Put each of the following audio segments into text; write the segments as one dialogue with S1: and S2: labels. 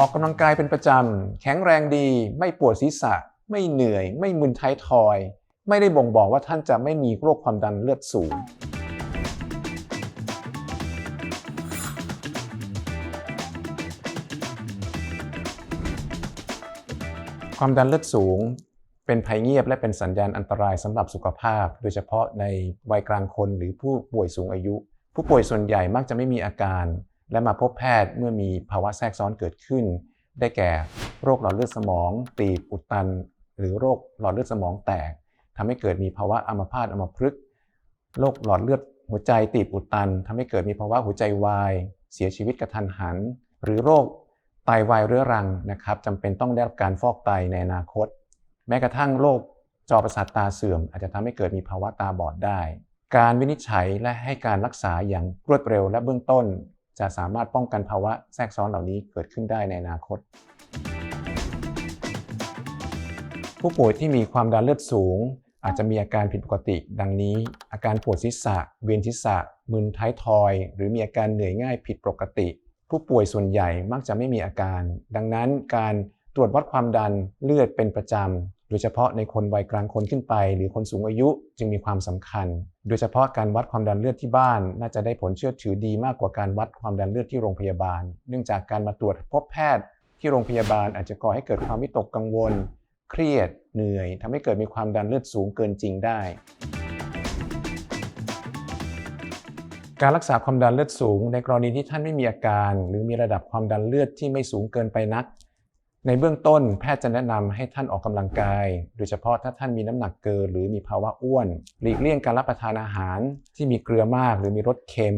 S1: ออกกำลังกายเป็นประจำ แข็งแรงดี ไม่ปวดศีรษะ ไม่เหนื่อย ไม่มึนท้ายทอย ไม่ได้บ่งบอกว่าท่านจะไม่มีโรคความดันเลือดสูง ความดันเลือดสูงเป็นภัยเงียบและเป็นสัญญาณอันตรายสำหรับสุขภาพ โดยเฉพาะในวัยกลางคนหรือผู้ป่วยสูงอายุ ผู้ป่วยส่วนใหญ่มักจะไม่มีอาการ และมาพบแพทย์เมื่อมีภาวะแทรกซ้อนเกิดขึ้น ได้แก่โรคหลอดเลือดสมอง ตีบอุดตัน หรือโรคหลอดเลือดสมองแตกทำให้เกิดมีภาวะอัมพาตอัมพฤกษ์โรคหลอดเลือดหัวใจตีบอุดตันทำให้เกิดมีภาวะหัวใจวาย เสียชีวิตกระทันหัน หรือโรคไตวายเรื้อรังนะครับจำเป็นต้องได้รับการฟอกไตในอนาคต แม้กระทั่งโรคจอประสาทตาเสื่อม อาจจะทำให้เกิดมีภาวะตาบอดได้ การวินิจฉัยและให้การรักษาอย่างรวดเร็วและเบื้องต้น จะสามารถป้องกันภาวะแทรกซ้อนเหล่านี้เกิดขึ้นได้ในอนาคต ผู้ป่วยที่มีความดันเลือดสูง อาจจะมีอาการผิดปกติ ดังนี้ อาการปวดศีรษะ เวียนศีรษะ มึนท้ายทอย หรือมีอาการเหนื่อยง่ายผิดปกติ ผู้ป่วยส่วนใหญ่มักจะไม่มีอาการ ดังนั้นการตรวจวัดความดันเลือดเป็นประจำ โดยเฉพาะในคนวัยกลางคนขึ้นไป หรือคนสูงอายุจึงมีความสำคัญ โดยเฉพาะการวัดความดันเลือดที่บ้าน น่าจะได้ผลเชื่อถือดีมากกว่าการวัดความดันเลือดที่โรงพยาบาล เนื่องจากการมาตรวจพบแพทย์ ที่โรงพยาบาลอาจจะก่อให้เกิดความวิตกกังวล เครียด เหนื่อยทำให้เกิดมีความดันเลือดสูงเกินจริงได้ การรักษาความดันเลือดสูง ในกรณีที่ท่านไม่มีอาการ หรือมีระดับความดันเลือดที่ไม่สูงเกินไปนัก ในเบื้องต้นแพทย์จะแนะนำให้ท่านออกกำลังกาย โดยเฉพาะถ้าท่านมีน้ำหนักเกิน หรือมีภาวะอ้วน หลีกเลี่ยงการรับประทานอาหารที่มีเกลือมากหรือมีรสเค็ม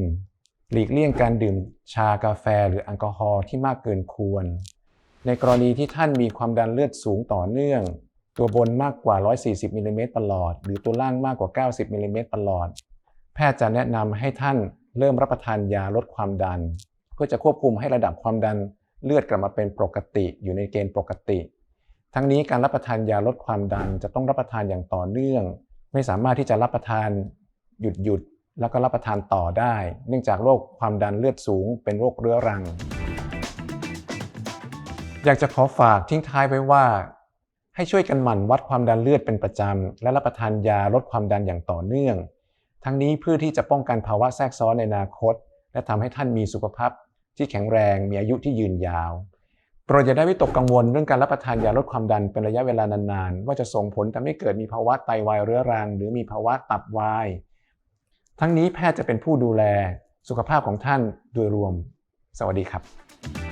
S1: หลีกเลี่ยงการดื่มชากาแฟหรือแอลกอฮอล์ที่มากเกินควร ในกรณีที่ท่านมีความดันเลือดสูงต่อเนื่อง ตัวบนมากกว่า 140มิลลิเมตรตลอด หรือตัวล่างมากกว่า 90มิลลิเมตรตลอด แพทย์จะแนะนำให้ท่านเริ่มรับประทานยาลดความดัน เพื่อจะควบคุมให้ระดับความดัน เลือดกลับมาเป็นปกติอยู่ในเกณฑ์ปกติ ทั้งนี้การรับประทานยาลดความดันจะต้องรับประทานอย่างต่อเนื่อง ไม่สามารถที่จะรับประทานหยุดหยุดแล้วก็รับประทานต่อได้ เนื่องจากโรคความดันเลือดสูง เป็นโรคเรื้อรัง อยากจะขอฝากทิ้งท้ายไว้ว่า ให้ช่วยกันหมั่นวัดความดันเลือดเป็นประจำ และรับประทานยาลดความดันอย่างต่อเนื่อง ทั้งนี้เพื่อที่จะป้องกันภาวะแทรกซ้อนในอนาคต และทำให้ท่านมีสุขภาพ ที่แข็งแรงมีอายุที่ยืนยาวโปรดอย่าได้วิตกกังวลเรื่องการรับประทานยาลดความดันเป็นระยะเวลานานๆ ว่าจะส่งผลทำให้เกิดมีภาวะไตวายเรื้อรัง หรือมีภาวะตับวาย ทั้งนี้แพทย์จะเป็นผู้ดูแลสุขภาพของท่านโดยรวม สวัสดีครับ